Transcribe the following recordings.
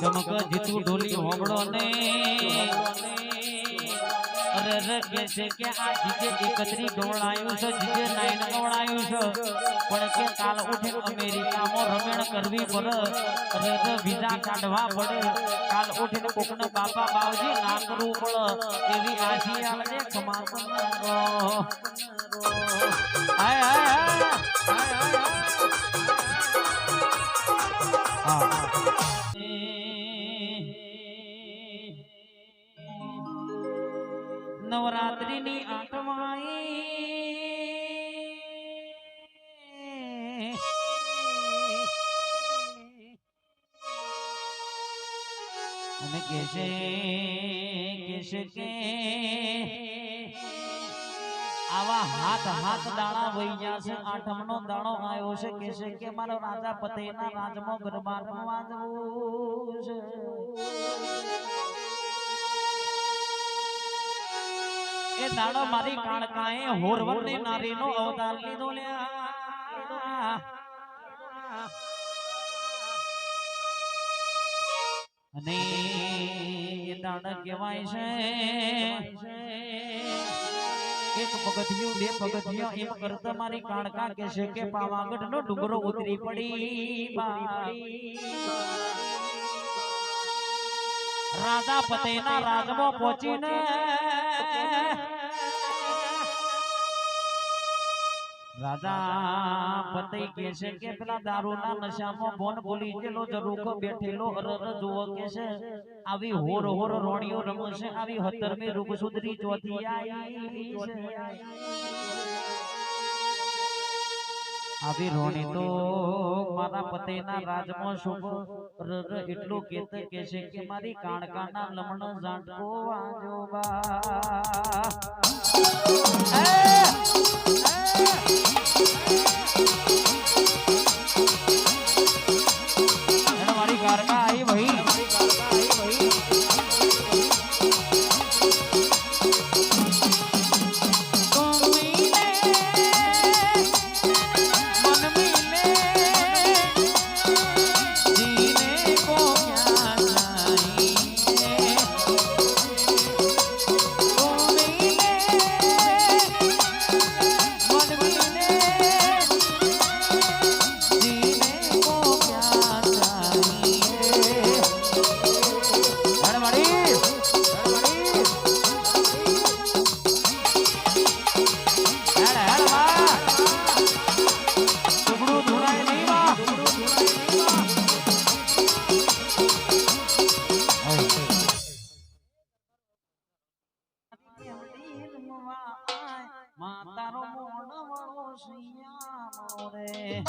ચમક જીતું ઢોલી હોબળો ને અરે રે કે છે કે આ જીજે એકત્રી ગવડાયું છે, જીજે નાઈન ગવડાયું છે. પણ કે કાલ ઉઠે અમેરિકામાં રમેણ કરવી પડે. અરે વિઝા કાઢવા પડે. કાલ ઉઠીને કોકને બાપા બાવજી ના કરવું પડે. એવી આશી આવે ખમાતો અને કે છે કે આવા હાથ હાથ દાણા વહી ગયા છે, આઠમનો દાણો આવ્યો છે કે કે મારો રાજા પતેના રાજમાં ગરબા વાંચવું છે. એ દાડો મારી કાળકાએ હોરવરની નારીનો અવતાર લીધો લ્યા. અને એ કહેવાય છે એક પગથિયું, બે પગથિયું, એમ કરતા મારી કાણકા કે છે કે પાવાગઢ નો ડુંગરો ઉતરી પડી. રાજા પતેના રાજમાં પહોંચીને મારા પતિના રાજમાં શુભ એટલું કેત કે છે કે મારી કાણકાના લમણ ઝાંટકો વાજો બા. માતારો મોણવળો શિયાળો રે.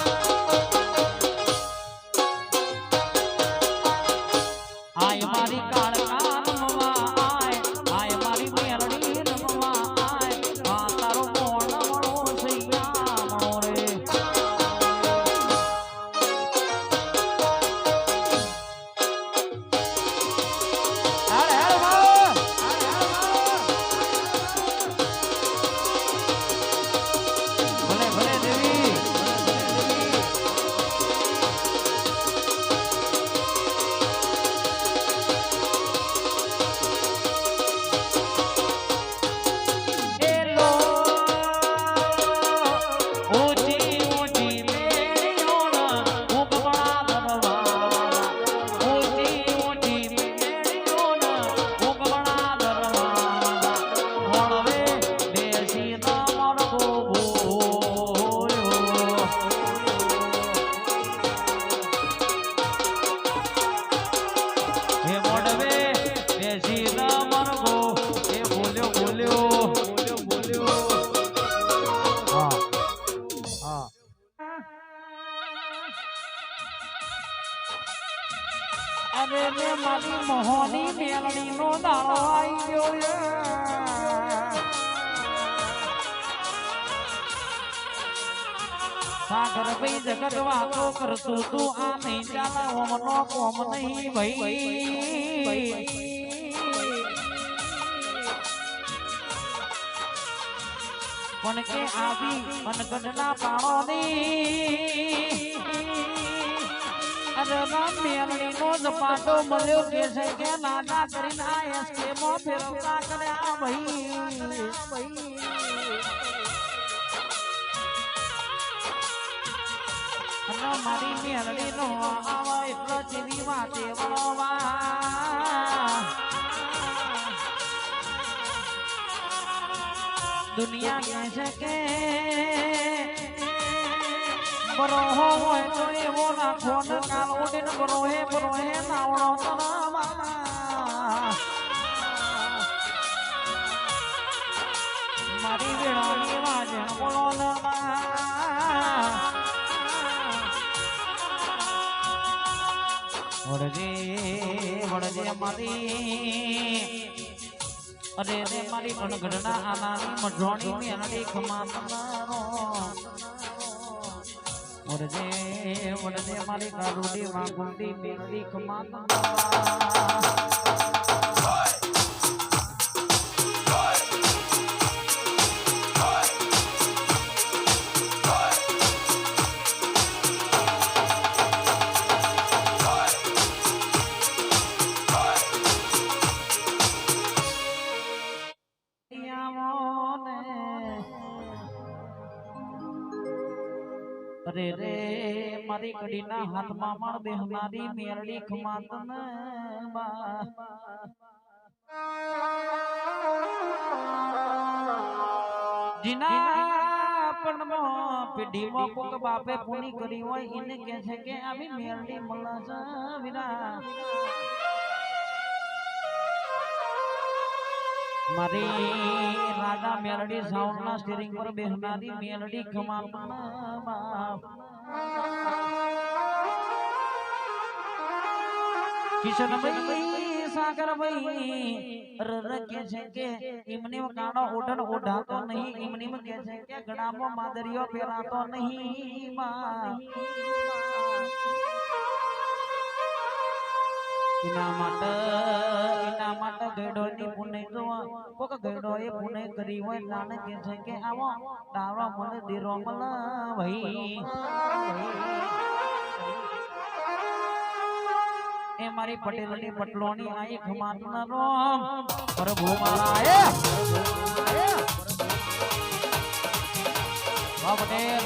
મેલડી નો દાડો આવી ગયો સાગર ભાઈ જગત વાતો કરતું તું આ નહીં ચાલે ઓમનો કોમ નહીં ભાઈ. પણ કે આવી અનગઢના પાણોની અરે રામ જ પાટો મળ્યો કે છે કે નાના કરીને આવા એટલો ચીરી વાતે દુનિયા કહે છે કે બરો હોય તો એવો રાખો ને કાલ. મારી વેળાની મારી અરે રે મારી અણઘડના આનાની મેલડી ખમાતનારો વડજે વડજે મારી કારુડી વાગુંડી મેલી ખમાતનારો અરે રે, મારી કડીના હાથમાં માર બેહનારી મેરડી ખમાતન જીના પણમાં પેઢીમાં કોક બાપે પૂરી કરી હોય, એને કહે છે કે આવી મેરડી મળે છે વિના. મારી રાજા મેલડી સાઉન્ડ ના સ્ટીરિંગ પર બેહનારી મેલડી ખમાપણ બાપ કિશનભાઈ સાગરભાઈ રર કે છે કે એમની કાળો ઓઢણ ઓઢાતો નહીં એમની કે છે કે ગળામાં માદરીઓ પહેરાતો નહીં માં એના માટે એના માટે ગયડોની પુણે જોવા. કોક ગયડો એ પુણ્ય કરી હોય નાને કે છે કે આવો. તારો મને દીરો મલ એ મારી પટેલની પટલોની આઈ ખમાતના રોમ. પ્રભુ મારા એ પટેલ.